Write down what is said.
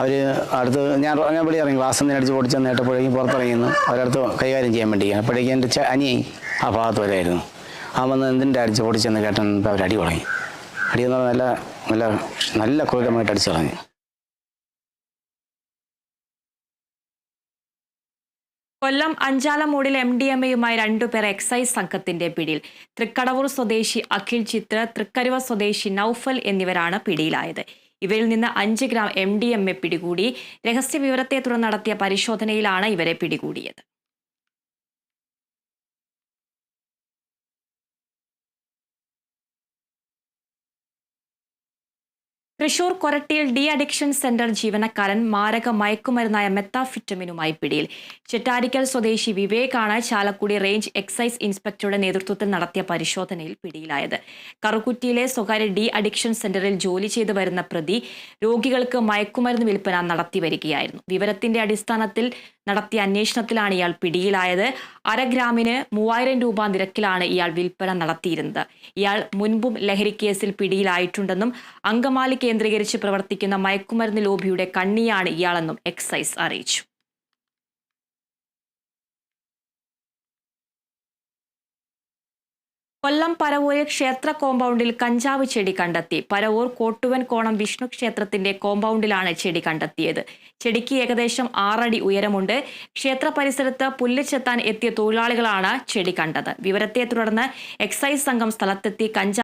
അവർ അടുത്ത് ഞാൻ ഞാൻ ഇവിടെ ഇറങ്ങി ക്ലാസ് നിന്ന് അടിച്ച് പൊടിച്ച് നേട്ടപ്പോഴേക്കും പുറത്തിറങ്ങിയിരുന്നു അവരടുത്ത് കൈകാര്യം ചെയ്യാൻ വേണ്ടി അപ്പോഴേക്കും എന്റെ അനിയൻ ആ ഭാഗത്ത് വരായിരുന്നു. ആ വന്ന് എന്തിന്റെ അടിച്ച് പൊടിച്ചെന്ന് കേട്ടപ്പോൾ അവർ അടി തുടങ്ങി. അടി എന്ന് പറഞ്ഞാൽ നല്ല നല്ല നല്ല ക്രൂരമായിട്ട് അടിച്ചു കൊല്ലം അഞ്ചാലമൂടിൽ എം ഡി എം എയുമായി രണ്ടുപേർ എക്സൈസ് സംഘത്തിന്റെ പിടിയിൽ. തൃക്കടവൂർ സ്വദേശി അഖിൽ ചിത്ര തൃക്കരുവ സ്വദേശി നൌഫൽ എന്നിവരാണ് പിടിയിലായത്. ഇവരിൽ നിന്ന് അഞ്ച് gram M D M A പിടികൂടി. രഹസ്യ വിവരത്തെ തുടർന്ന് നടത്തിയ പരിശോധനയിലാണ് ഇവരെ പിടികൂടിയത്. തൃശൂർ കൊരട്ടിയിൽ ഡി അഡിക്ഷൻ സെന്റർ ജീവനക്കാരൻ മാരക മയക്കുമരുന്നായ മെത്താഫിറ്റമിനുമായി പിടിയിൽ. ചെറ്റാരിക്കൽ സ്വദേശി വിവേകാണ് ചാലക്കുടി റേഞ്ച് എക്സൈസ് ഇൻസ്പെക്ടറുടെ നേതൃത്വത്തിൽ നടത്തിയ പരിശോധനയിൽ പിടിയിലായത്. കറുകുറ്റിയിലെ സ്വകാര്യ ഡി അഡിക്ഷൻ സെന്ററിൽ ജോലി ചെയ്തു വരുന്ന പ്രതി രോഗികൾക്ക് മയക്കുമരുന്ന് വിൽപ്പന നടത്തി വരികയായിരുന്നു. വിവരത്തിന്റെ അടിസ്ഥാനത്തിൽ നടത്തിയ അന്വേഷണത്തിലാണ് ഇയാൾ പിടിയിലായത്. അര ഗ്രാമിന് മൂവായിരം രൂപ നിരക്കിലാണ് ഇയാൾ വിൽപ്പന നടത്തിയിരുന്നത്. ഇയാൾ മുൻപും ലഹരി കേസിൽ പിടിയിലായിട്ടുണ്ടെന്നും അങ്കമാലി കേന്ദ്രീകരിച്ച് പ്രവർത്തിക്കുന്ന മയക്കുമരുന്ന് ലോബിയുടെ കണ്ണിയാണ് ഇയാളെന്നും എക്സൈസ് അറിയിച്ചു. കൊല്ലം പരവൂരിൽ ക്ഷേത്ര കോമ്പൗണ്ടിൽ കഞ്ചാവ് ചെടി കണ്ടെത്തി. പരവൂർ കോട്ടുവൻ കോണം വിഷ്ണു ക്ഷേത്രത്തിന്റെ കോമ്പൗണ്ടിലാണ് ചെടി കണ്ടെത്തിയത്. ചെടിക്ക് ഏകദേശം ആറടി ഉയരമുണ്ട്. ക്ഷേത്ര പരിസരത്ത് പുല്ല് ചെത്താൻ എത്തിയ തൊഴിലാളികളാണ് ചെടി കണ്ടത്. വിവരത്തെ തുടർന്ന് എക്സൈസ് സംഘം സ്ഥലത്തെത്തി കഞ്ചാവ്